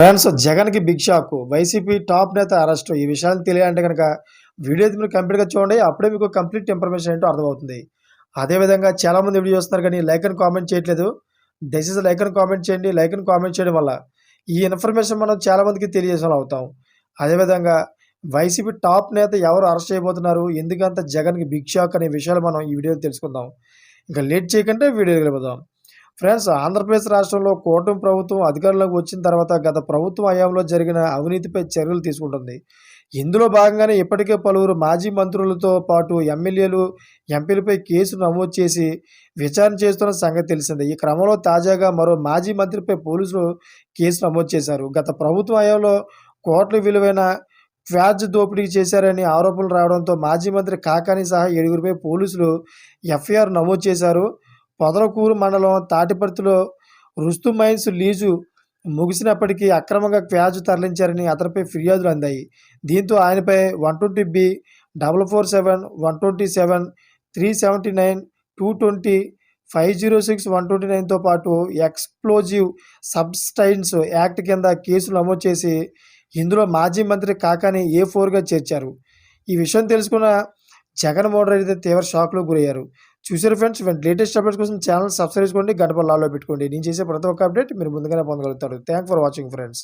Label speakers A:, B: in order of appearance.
A: Friends జగన్కి big shock. YCP top నేత arrest. ఈ విషయాన్ని తెలియాలంటే కనుక వీడియో మీరు కంప్లీట్గా చూడండి. అప్పుడే మీకు కంప్లీట్ ఇన్ఫర్మేషన్ ఏంటో అర్థమవుతుంది. అదేవిధంగా చాలామంది వీడియో చూస్తున్నారు కానీ లైక్ అని కామెంట్ చేయట్లేదు. దయచేసి లైక్ అని కామెంట్ చేయండి. లైక్ అని కామెంట్ చేయడం వల్ల ఈ ఇన్ఫర్మేషన్ మనం చాలామందికి తెలియజేసిన అవుతాం. అదేవిధంగా వైసీపీ టాప్ నేత ఎవరు అరెస్ట్ చేయబోతున్నారు? ఎందుకంత జగన్కి బిగ్ షాక్ అనే విషయాలు మనం ఈ వీడియోలో తెలుసుకుందాం. ఇంకా లేట్ చేయకుంటే వీడియోకి వెళ్ళిపోదాం. ఫ్రెండ్స్ ఆంధ్రప్రదేశ్ రాష్ట్రంలో కూటమి ప్రభుత్వం అధికారంలోకి వచ్చిన తర్వాత గత ప్రభుత్వం హయాంలో జరిగిన అవినీతిపై చర్యలు తీసుకుంటుంది. ఇందులో భాగంగానే ఇప్పటికే పలువురు మాజీ మంత్రులతో పాటు ఎమ్మెల్యేలు ఎంపీలపై కేసు నమోదు చేసి విచారణ చేస్తున్న సంగతి తెలిసిందే. ఈ క్రమంలో తాజాగా మరో మాజీ మంత్రిపై పోలీసులు కేసు నమోదు చేశారు. గత ప్రభుత్వ హయాంలో కోట్ల విలువైన ఫ్యాజ్ దోపిడీ చేశారని ఆరోపణలు రావడంతో మాజీ మంత్రి కాకాని సహా ఏడుగురిపై పోలీసులు ఎఫ్ఐఆర్ నమోదు చేశారు. పొదలకూరు మండలం తాటిపర్తిలో రుస్తు మైన్స్ లీజు ముగిసినప్పటికీ అక్రమంగా క్వాజ్ తరలించారని అతనిపై ఫిర్యాదులు అందాయి. దీంతో ఆయనపై one twenty B double four seven one twenty seven three seventy nine two twenty five zero six one twenty నైన్తో పాటు ఎక్స్ప్లోజివ్ సబ్స్టైన్స్ యాక్ట్ కింద కేసులు నమోదు చేసి ఇందులో మాజీ మంత్రి కాకాని ఏ ఫోర్గా చేర్చారు. ఈ విషయం తెలుసుకున్న జగన్మోహన్ రెడ్డి తీవ్ర షాక్లో గురయ్యారు. చూసారు ఫ్రెండ్స్ లేటెస్ట్ అప్డేట్స్ కోసం ఛానల్ సబ్స్క్రైబ్ చేసుకోండి గడప లాలో పెట్టుకోండి. నేను చేసే ప్రతి ఒక్క అప్డేట్ మీరు ముందుగానే పొందగలుగుతారు. Thank for watching friends.